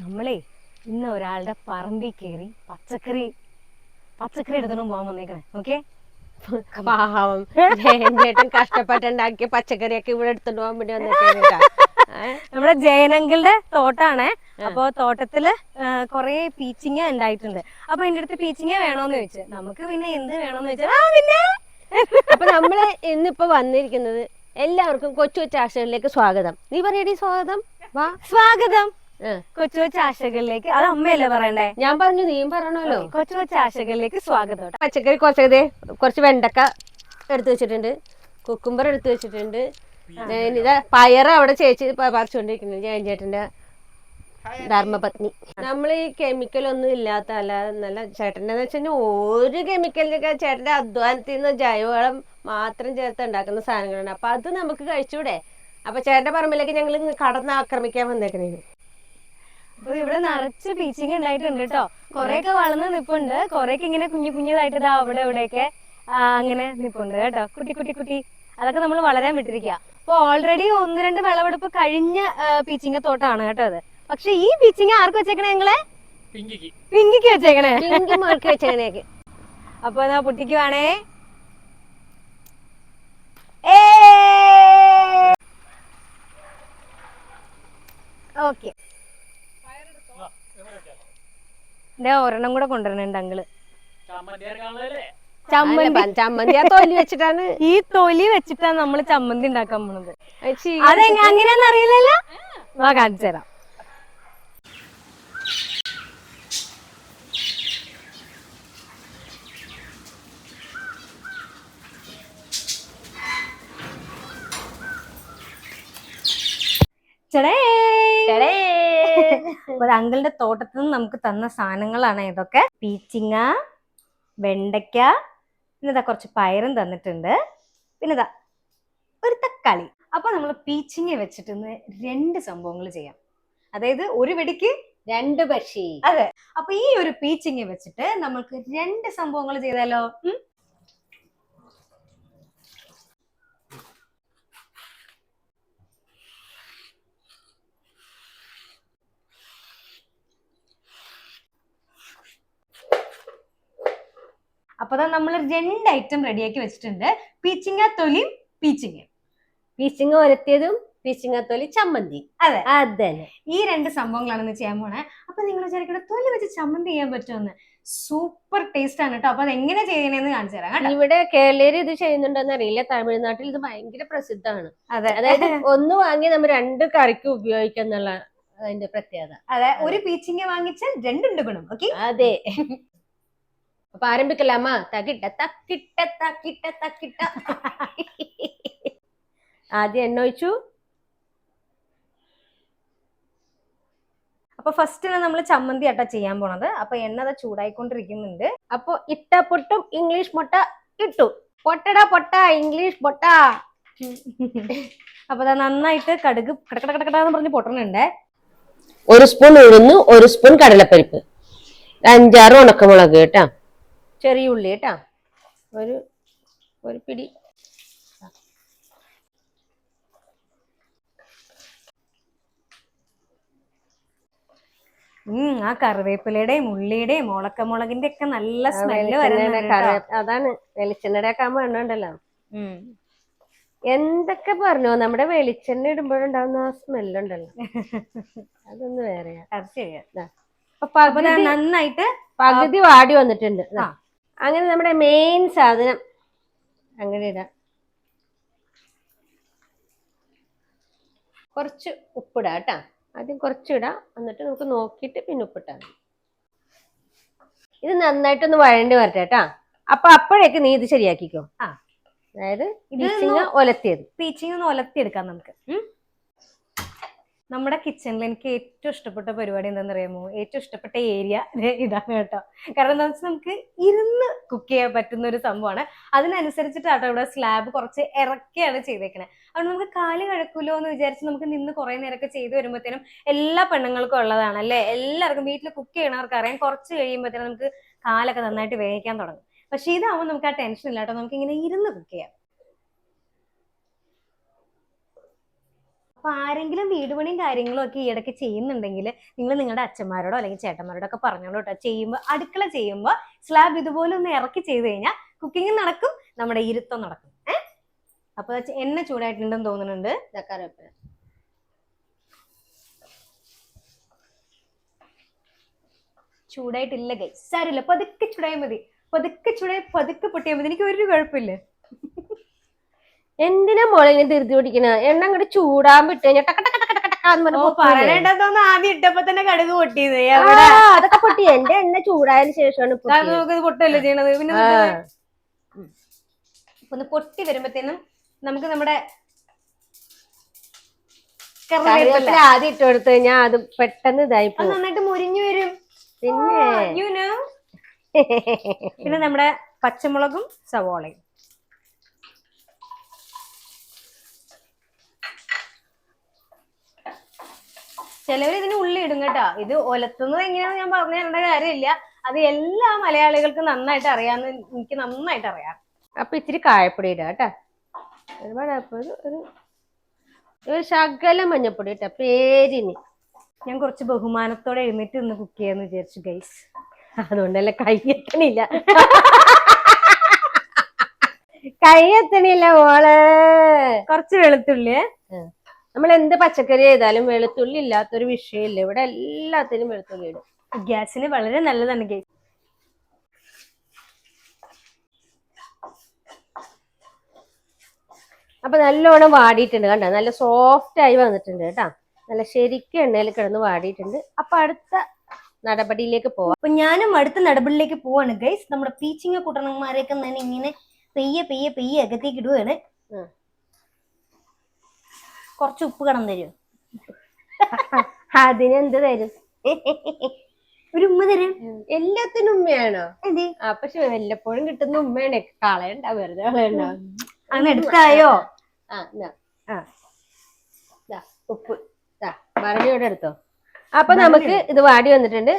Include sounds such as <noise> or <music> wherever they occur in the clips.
നമ്മളേ ഇന്ന് ഒരാളുടെ പറമ്പിൽ കയറി പച്ചക്കറി പച്ചക്കറി എടുത്തോണ്ട് പോകാൻ വന്നേക്കണേ ഓക്കെ പാവം. <laughs> കഷ്ടപ്പെട്ടുണ്ടാക്കിയ പച്ചക്കറിയൊക്കെ ഇവിടെ എടുത്തോണ്ട് പോകാൻ വേണ്ടി വന്നിട്ടാ <laughs> നമ്മുടെ ജയനങ്കിളുടെ തോട്ടാണ്. അപ്പൊ തോട്ടത്തിൽ കൊറേ പീച്ചിങ്ങ ഉണ്ടായിട്ടുണ്ട്. അപ്പൊ എന്റെ അടുത്ത് പീച്ചിങ്ങ വേണോന്ന് ചോദിച്ചു. നമുക്ക് പിന്നെ എന്ത് വേണോന്ന് ചോദിച്ചാൽ അപ്പൊ നമ്മൾ ഇന്നിപ്പോ വന്നിരിക്കുന്നത് എല്ലാവർക്കും കൊച്ചു കൊച്ചു ആശകളിലേക്ക് സ്വാഗതം. നീ പറയടി സ്വാഗതം? വാ. സ്വാഗതം. കൊച്ചു കൊച്ചു ആശകളിലേക്ക്. അത് അമ്മയല്ലേ പറയണ്ടേ? ഞാൻ പറഞ്ഞു നീയും പറയണല്ലോ കൊച്ചു കൊച്ചു ആശകളിലേക്ക് സ്വാഗതം പച്ചക്കറി കുറച്ചേ ദേ കുറച്ച് വെണ്ടക്ക എടുത്തു വെച്ചിട്ടുണ്ട്. കുക്കുംബർ എടുത്തു വെച്ചിട്ടുണ്ട്. പയർ ഇതാ പയറ് അവിടെ ചേച്ചി പറിച്ചുകൊണ്ടിരിക്കുന്നത് ജയൻ ചേട്ടന്റെ ധർമ്മപത്നി. നമ്മൾ ഈ കെമിക്കൽ ഒന്നും ഇല്ലാത്ത അല്ല നല്ല ചേട്ടന്റെ എന്ന് വെച്ചാൽ ഒരു കെമിക്കലിനൊക്കെ ചേട്ടന്റെ അധ്വാനത്തിൽ നിന്ന് ജൈവവളം മാത്രം ചേർത്ത് ഉണ്ടാക്കുന്ന സാധനങ്ങളാണ്. അപ്പൊ അത് നമുക്ക് കഴിച്ചൂടെ? അപ്പൊ ചേട്ടന്റെ പറമ്പിലേക്ക് ഞങ്ങൾ കടന്ന് ആക്രമിക്കാൻ വന്നേക്കണേ. അപ്പൊ ഇവിടെ നിറച്ച് പീച്ചിങ് ഉണ്ടായിട്ടുണ്ട് കേട്ടോ. കൊറേയൊക്കെ വളർന്ന് നിപ്പുണ്ട്. കൊറേയൊക്കെ ഇങ്ങനെ കുഞ്ഞു കുഞ്ഞതായിട്ട് ഇതാ അവിടെ ഇവിടെയൊക്കെ അങ്ങനെ നിപ്പുണ്ട് കേട്ടോ. കുട്ടി കുട്ടി കുട്ടി. അതൊക്കെ നമ്മൾ വളരാൻ വിട്ടിരിക്കുക അപ്പൊ ഓൾറെഡി ഒന്ന് രണ്ട് വിളവെടുപ്പ് കഴിഞ്ഞ പീച്ചിങ്ങത്തോട്ടാണ് കേട്ടോ അത്. പക്ഷെ ഈ ബീച്ചിങ് ആർക്ക് വെച്ചേക്കണേ ഞങ്ങളെ പിങ്കിക്ക്. വെച്ചേക്കണേ. പിങ്കി മാർക്ക് വെച്ചേക്കണേക്ക്. അപ്പൊ എന്നാ പൊട്ടിക്ക് വേണേ. ഓക്കെ. ഒരെണ്ണം കൂടെ കൊണ്ടുവരണുണ്ട് അങ്കിൾ. കാണുന്നതല്ലേ ചമ്മന്തി. ചമ്മന്തി ആ തൊലി വെച്ചിട്ടാണ്. ഈ തൊലി വെച്ചിട്ടാണ് നമ്മൾ ചമ്മന്തി ഉണ്ടാക്കാൻ പോണത്. അതെങ്ങനെ അതെങ്ങ അങ്ങനെയാന്ന് അറിയില്ലല്ലോ? വാ കാണിച്ചു തരാം. ചെടേ. <laughs> അങ്കിളിന്റെ തോട്ടത്തിൽ നിന്ന് നമുക്ക് തന്ന സാധനങ്ങളാണ് ഇതൊക്കെ. പീച്ചിങ്ങ വെണ്ടയ്ക്ക പിന്നെ ഇതാ കുറച്ച് പയറും തന്നിട്ടുണ്ട്. പിന്നെ ഇതാ ഒരു തക്കാളി. അപ്പൊ നമ്മൾ പീച്ചിങ്ങ വെച്ചിട്ട് രണ്ട് സംഭവങ്ങൾ ചെയ്യാം. അതായത് ഒരു വെടിക്ക് രണ്ട് പക്ഷി. അതെ. അപ്പൊ ഈ ഒരു പീച്ചിങ്ങ വെച്ചിട്ട് നമ്മൾക്ക് രണ്ട് സംഭവങ്ങൾ ചെയ്താലോ? ഉം? അപ്പൊ നമ്മൾ രണ്ട് ഐറ്റം റെഡിയാക്കി വെച്ചിട്ടുണ്ട്. പീച്ചിങ്ങ തൊലിയും പീച്ചിങ്ങയും. പീച്ചിങ്ങ ഒരത്തിയതും പീച്ചിങ്ങ തൊലി ചമ്മന്തി. അതെ. അതെ ഈ രണ്ട് സംഭവങ്ങളാണ് ഇന്ന് ചെയ്യാൻ പോണേ. അപ്പൊ നിങ്ങൾ വിചാരിക്കണം തൊലി വെച്ച് ചമ്മന്തി ചെയ്യാൻ പറ്റുമെന്ന് സൂപ്പർ ടേസ്റ്റ് ആണ് കേട്ടോ അപ്പൊ അത് എങ്ങനെ ചെയ്യണേന്ന് കാണിച്ചു തരാം ഇവിടെ കേരളീയർ ഇത് ചെയ്യുന്നുണ്ടെന്ന് അറിയില്ല. തമിഴ്നാട്ടിൽ ഇത് ഭയങ്കര പ്രസിദ്ധമാണ്. അതെ. അതായത് <laughs> ഒന്ന് വാങ്ങി നമ്മൾ രണ്ട് കറിക്ക് ഉപയോഗിക്കുക എന്നുള്ള അതിന്റെ പ്രത്യേകത. അതെ. ഒരു പീച്ചിങ്ങ വാങ്ങിച്ചാൽ രണ്ടുണ്ട് ഗുണം. ഓക്കെ? അതെ. <laughs> അപ്പൊ ஆரம்பிக்கலாமா തകിട്ട തക്കിട്ട തക്കിട്ട തക്കിട്ട. ആദ്യം എണ്ണ ഒഴിച്ചു. അപ്പൊ ഫസ്റ്റ് നമ്മൾ ചമ്മന്തി ആട്ടാ ചെയ്യാൻ പോണത്. അപ്പൊ എണ്ണ അത് ചൂടായിക്കൊണ്ടിരിക്കുന്നുണ്ട്. അപ്പൊ ഇട്ട പൊട്ടും ഇംഗ്ലീഷ് മുട്ട ഇട്ടു. പൊട്ടട പൊട്ട ഇംഗ്ലീഷ് പൊട്ട. അപ്പൊ അതാ നന്നായിട്ട് കടുക് കടക്കട കടക്കടാന്ന് പറഞ്ഞ് പൊട്ടണുണ്ട്. ഒരു സ്പൂൺ ഉഴുന്ന് ഒരു സ്പൂൺ കടലപ്പരിപ്പ്. അഞ്ചാറ് ഉണക്കമുളക് കേട്ടാ. ചെറിയ ഉള്ളി കേട്ടാ. ഒരു ഒരു പിടി. ഉം ആ കറിവേപ്പിലയുടെയും ഉള്ളിയുടെയും ഉണക്കമുളകിന്റെ ഒക്കെ നല്ല സ്മെല്ല് വരുന്നുണ്ട് അതാണ് വെളിച്ചെണ്ണയുടെ ഒക്കെ ആകുമ്പോ എണ്ണ ഉണ്ടല്ലോ. എന്തൊക്കെ പറഞ്ഞു നമ്മുടെ വെളിച്ചെണ്ണ ഇടുമ്പോഴുണ്ടാവുന്ന ആ സ്മെല്ലുണ്ടല്ലോ <laughs> അതൊന്ന് വേറെയാ. നന്നായിട്ട് പകുതി വാടി വന്നിട്ടുണ്ട്. അങ്ങനെ നമ്മുടെ മെയിൻ സാധനം. അങ്ങനെ ഇടാം. കുറച്ച് ഉപ്പിടാം കേട്ടാ. ആദ്യം കുറച്ച് ഇടാം. എന്നിട്ട് നമുക്ക് നോക്കിയിട്ട് പിന്നെ ഉപ്പിട്ടാൽ മതി. ഇത് നന്നായിട്ടൊന്ന് വഴണ്ടി വരട്ടെ കേട്ടാ. അപ്പൊ അപ്പോഴേക്ക് നീ ഇത് ശരിയാക്കിക്കോ. ആ. അതായത് ഇത് ഒലത്തിയത്. പീച്ചിങ് ഒന്ന് ഒലത്തിയെടുക്കാം നമുക്ക്. നമ്മുടെ കിച്ചണിൽ എനിക്ക് ഏറ്റവും ഇഷ്ടപ്പെട്ട പരിപാടി എന്താണെന്ന് അറിയാമോ ഏറ്റവും ഇഷ്ടപ്പെട്ട ഏരിയ ഇതാണ് കേട്ടോ. കാരണം എന്താ വെച്ചാൽ നമുക്ക് ഇരുന്ന് കുക്ക് ചെയ്യാൻ പറ്റുന്ന ഒരു സംഭവമാണ്. അതിനനുസരിച്ചിട്ടാട്ടോ ഇവിടെ സ്ലാബ് കുറച്ച് ഇറക്കിയാണ് ചെയ്തേക്കണേ. അതുകൊണ്ട് നമുക്ക് കാൽ കഴക്കൂലോ എന്ന് വിചാരിച്ച് നമുക്ക് നിന്ന് കുറെ നേരമൊക്കെ ചെയ്ത് വരുമ്പോഴത്തേനും എല്ലാ പെണ്ണുങ്ങൾക്കും ഉള്ളതാണ് അല്ലേ? എല്ലാവർക്കും വീട്ടിൽ കുക്ക് ചെയ്യണവർക്ക് അറിയാം. കുറച്ച് കഴിയുമ്പോഴത്തേനും നമുക്ക് കാലൊക്കെ നന്നായിട്ട് വേവിക്കാൻ തുടങ്ങും. പക്ഷെ ഇതാവുമ്പോൾ നമുക്ക് ആ ടെൻഷൻ ഇല്ലാട്ടോ. നമുക്ക് ഇങ്ങനെ ഇരുന്ന് കുക്ക് ചെയ്യാം. അപ്പൊ ആരെങ്കിലും വീട് പണിയും കാര്യങ്ങളും ഒക്കെ ഈ ഇടയ്ക്ക് ചെയ്യുന്നുണ്ടെങ്കിൽ നിങ്ങൾ നിങ്ങളുടെ അച്ഛന്മാരോടോ അല്ലെങ്കിൽ ചേട്ടന്മാരോടോ ഒക്കെ പറഞ്ഞോളൂ കേട്ടോ ചെയ്യുമ്പോൾ അടുക്കള ചെയ്യുമ്പോൾ സ്ലാബ് ഇതുപോലെ ഒന്ന് ഇറക്കി ചെയ്ത് കഴിഞ്ഞാൽ കുക്കിംഗ് നടക്കും നമ്മുടെ ഇരുത്തം നടക്കും. ഏഹ് അപ്പൊ എണ്ണ ചൂടായിട്ടുണ്ടെന്ന് തോന്നുന്നുണ്ട്. ചൂടായിട്ടില്ല ഗൈ സാരില്ല പതുക്കെ ചൂടായാൽ മതി. പതുക്കെ ചൂടായി പതുക്കെ പൊട്ടിയാൽ മതി. എനിക്ക് ഒരു കുഴപ്പമില്ല. എന്തിനാ മോളെ ഇങ്ങനെ ധൃതി പിടിക്കണ? എണ്ണ അങ്ങോട്ട് ചൂടാൻ വിട്ട് കഴിഞ്ഞാൽ? ആദ്യം ഇട്ടപ്പോ തന്നെ കടുക് പൊട്ടിയത് ആ, അതൊക്കെ പൊട്ടി. എന്റെ എണ്ണ ചൂടായതിനു ശേഷമാണ് പൊട്ടല്ലേ ചെയ്യണത്? പിന്നെ ഒന്ന് പൊട്ടി വരുമ്പത്തേനും നമുക്ക് നമ്മുടെ ആദ്യം ഇട്ട് കൊടുത്തു കഴിഞ്ഞാൽ അത് പെട്ടെന്ന് ഇതായി നന്നായിട്ട് മുരിഞ്ഞു വരും. പിന്നെ പിന്നെ നമ്മുടെ പച്ചമുളകും സവോളയും. ചിലവർ ഇതിന് ഉള്ളി ഇടും കേട്ടോ. ഇത് ഒലത്തുന്നത് എങ്ങനെയാണെന്ന് ഞാൻ പറഞ്ഞു തരേണ്ട കാര്യമില്ല. അത് എല്ലാ മലയാളികൾക്കും നന്നായിട്ട് അറിയാന്ന് എനിക്ക് നന്നായിട്ട് അറിയാം. അപ്പൊ ഇച്ചിരി കായപ്പൊടി ഇടാം കേട്ടോ. ഒരുപാട് ഒരു ഒരു ശകല മഞ്ഞപ്പൊടി കേട്ടോ പേരിന്. ഞാൻ കുറച്ച് ബഹുമാനത്തോടെ എഴുന്നേറ്റ് നിന്ന് കുക്ക് ചെയ്യാന്ന് വിചാരിച്ചു ഗൈസ് അതുകൊണ്ടല്ല കൈ എത്തണില്ല കൈ എത്തണില്ല മോളെ. കുറച്ച് വെളുത്തുള്ളി. നമ്മൾ എന്ത് പച്ചക്കറി ചെയ്താലും വെളുത്തുള്ളി ഇല്ലാത്തൊരു വിഷയമില്ല. ഇവിടെ എല്ലാത്തിനും വെളുത്തുള്ളി ഇടും. ഗ്യാസിന് വളരെ നല്ലതാണ് ഗ്യാസ് അപ്പൊ നല്ലോണം വാടിയിട്ടുണ്ട് കണ്ട? നല്ല സോഫ്റ്റ് ആയി വന്നിട്ടുണ്ട് കേട്ടാ. നല്ല ശരിക്കും എണ്ണയിൽ കിടന്ന് വാടിയിട്ടുണ്ട്. അപ്പൊ അടുത്ത നടപടിയിലേക്ക് പോവാം. അപ്പൊ ഞാനും അടുത്ത നടപടിയിലേക്ക് പോവാണ് ഗൈസ്. നമ്മുടെ പീച്ചിങ്ങ കുട്ടണന്മാരെയൊക്കെ ഞാൻ ഇങ്ങനെ പെയ്യെ പെയ്യെ പെയ്യെ അകത്തേക്ക് ഇടുവാണ്. കുറച്ച് ഉപ്പ് കടം തരും? അതിനെന്ത് തരും? ഒരു ഉമ്മ തരും. എല്ലാത്തിനും ഉമ്മയാണോ? ആ പക്ഷെ വല്ലപ്പോഴും കിട്ടുന്ന ഉമ്മയാണ്. കളയണ്ട വെറുതെ കളയണ്ട. അങ്ങനെ എടുത്തായോ? ആ ഉപ്പ്. മറുപടിയോടെ എടുത്തോ. അപ്പൊ നമുക്ക് ഇത് വാടി വന്നിട്ടുണ്ട്.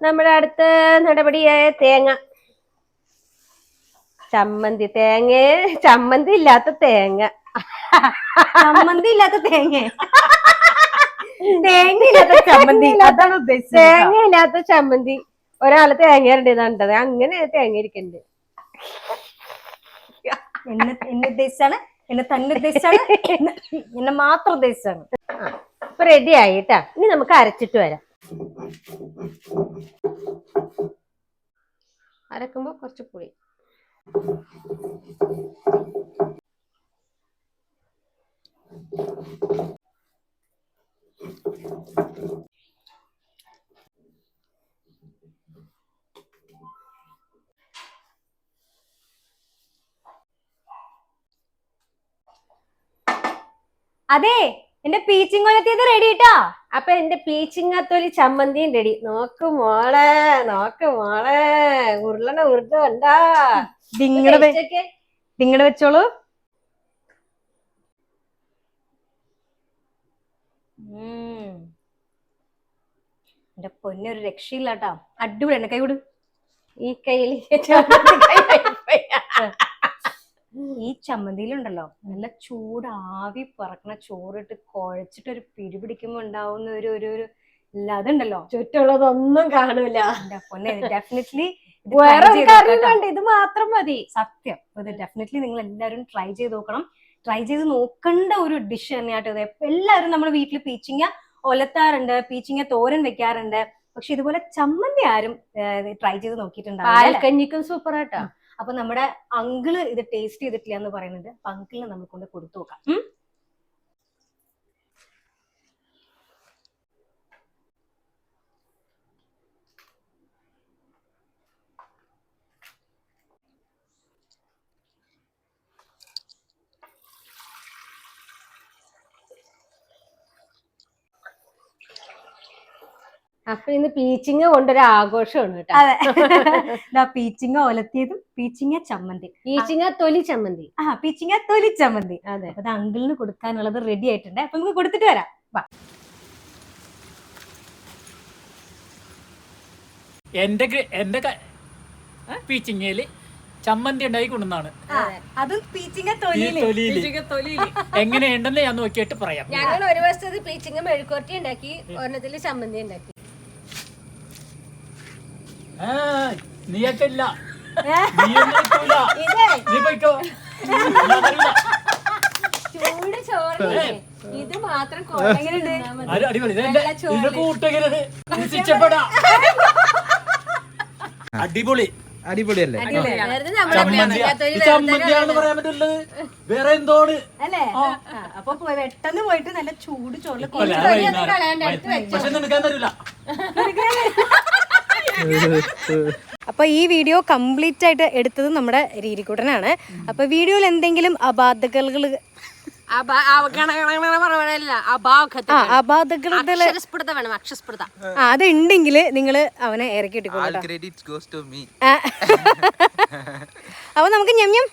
നമ്മുടെ അടുത്ത നടപടിയായ തേങ്ങ. ചമ്മന്തി തേങ്ങ ചമ്മന്തി ഇല്ലാത്ത തേങ്ങ. ചമ്മന്തി ഇല്ലാത്ത തേങ്ങ. തേങ്ങ ഇല്ലാത്ത ചമ്മന്തി അതാണ് ഉദ്ദേശിച്ചത്. തേങ്ങ ഇല്ലാത്ത ചമ്മന്തി. ഒരാൾ തേങ്ങ ഇടേണ്ടത് അങ്ങനെ തേങ്ങ ഇരിക്കണ്ട് എന്നെ എന്നെ ഉദ്ദേശിച്ചാണ്. എന്നെ തന്നെ ഉദ്ദേശിച്ചാണ്. എന്നെ മാത്രം ഉദ്ദേശിച്ചാണ്. ഇപ്പൊ റെഡി ആയിട്ടാ. ഇനി നമുക്ക് അരച്ചിട്ട് വരാം. അരക്കുമ്പോ കുറച്ച് പുളി. അതെ എന്റെ പീച്ചിങ് കൊലത്തിയത് റെഡി കേട്ടോ അപ്പൊ എന്റെ പീച്ചിങ്ങത്തൊലി ചമ്മന്തിയും റെഡി നോക്ക് മോളെ നോക്ക് മോളെ. ഉരുളണ ഉരുള കണ്ടാ. നിങ്ങളുടെ. നിങ്ങളുടെ വെച്ചോളൂ. എന്റെ പൊന്നൊരു രക്ഷയില്ല കേട്ടാ അടിപൊളി. എന്നെ കൈ വിട്. ഈ കയ്യിൽ ഈ ചമ്മന്തിയിലുണ്ടല്ലോ നല്ല ചൂടാവി പറക്കണ ചോറിട്ട് കുഴച്ചിട്ട് ഒരു പിടിക്കുമ്പോ ഉണ്ടാവുന്ന ഒരു ഒരു ഒരു അതുണ്ടല്ലോ. ചുറ്റുള്ളതൊന്നും കാണൂല. എന്റെ പൊന്നെ ഡെഫിനറ്റ്ലി വേറെ ഇത് മാത്രം മതി. സത്യം. ഇത് ഡെഫിനറ്റ്ലി നിങ്ങൾ എല്ലാരും ട്രൈ ചെയ്ത് നോക്കണം. ട്രൈ ചെയ്ത് നോക്കേണ്ട ഒരു ഡിഷ് തന്നെയാട്ടോ ഇത്. എല്ലാവരും നമ്മൾ വീട്ടിൽ പീച്ചിങ്ങ ഒലത്താറുണ്ട് പീച്ചിങ്ങ തോരൻ വെക്കാറുണ്ട്. പക്ഷെ ഇതുപോലെ ചമ്മന്തി ആരും ട്രൈ ചെയ്ത് നോക്കിയിട്ടുണ്ടാവും സൂപ്പർ ആട്ടോ അപ്പൊ നമ്മുടെ അങ്കിൾ ഇത് ടേസ്റ്റ് ചെയ്തിട്ടില്ല എന്ന് പറയുന്നുണ്ട് അപ്പൊ അങ്കിളിന് നമ്മൾ കൊണ്ട് കൊടുത്തു നോക്കാം. അപ്പൊ ഇന്ന് പീച്ചിങ് കൊണ്ടൊരു ആഘോഷമാണ് കേട്ടോ. അതെ. ദാ പീച്ചിങ്ങ ഒലത്തിയതും പീച്ചിങ്ങ ചമ്മന്തി. പീച്ചിങ്ങ തൊലി ചമ്മന്തി. ആ പീച്ചിങ്ങ തൊലി ചമ്മന്തി. അതെ. അത് അങ്കിളിന് കൊടുക്കാനുള്ളത് റെഡി ആയിട്ടുണ്ട്. അപ്പൊ നമുക്ക് കൊടുത്തിട്ട് വരാം. വാ. എന്റെ എന്റെ പീച്ചിങ്ങയിൽ ചമ്മന്തി ഉണ്ടായി കൊണ്ടുവന്നാണ്. അതും പീച്ചിങ്ങ ഈ തൊലിയിൽ. എങ്ങനെയുണ്ടെന്ന് ഞാൻ നോക്കിയിട്ട് പറയാം. ഞങ്ങൾ ഒരു വശത്ത് പീച്ചിങ്ങ മെഴുക്കുവരട്ടി ഉണ്ടാക്കി. ഒരെണ്ണത്തിൽ ചമ്മന്തി ഉണ്ടാക്കി. നീയൊക്കെ ഇല്ല. നീ പോയിക്കോ ഞാൻ വരൂല. ചൂട് ചോറിന് ഇത് മാത്രം <laughs> അടിപൊളി. അടിപൊളിയല്ലേ? ചമ്മന്തിയാണെന്ന് പറയാൻ പറ്റുള്ളത് വേറെ എന്തോട് അല്ലേ? അപ്പൊ പോയി പെട്ടെന്ന് പോയിട്ട് നല്ല ചൂട് ചോറിൽ. പക്ഷെ നിനക്കാൻ തരില്ല അപ്പൊ ഈ വീഡിയോ കംപ്ലീറ്റ് ആയിട്ട് എടുത്തത് നമ്മുടെ രീതിക്കൂട്ടനാണ് അപ്പൊ വീഡിയോയിൽ എന്തെങ്കിലും അബാധകൾ അതുണ്ടെങ്കിൽ നിങ്ങൾ അവനെ ഇറക്കി. അപ്പൊ നമുക്ക് ഞം ഞം.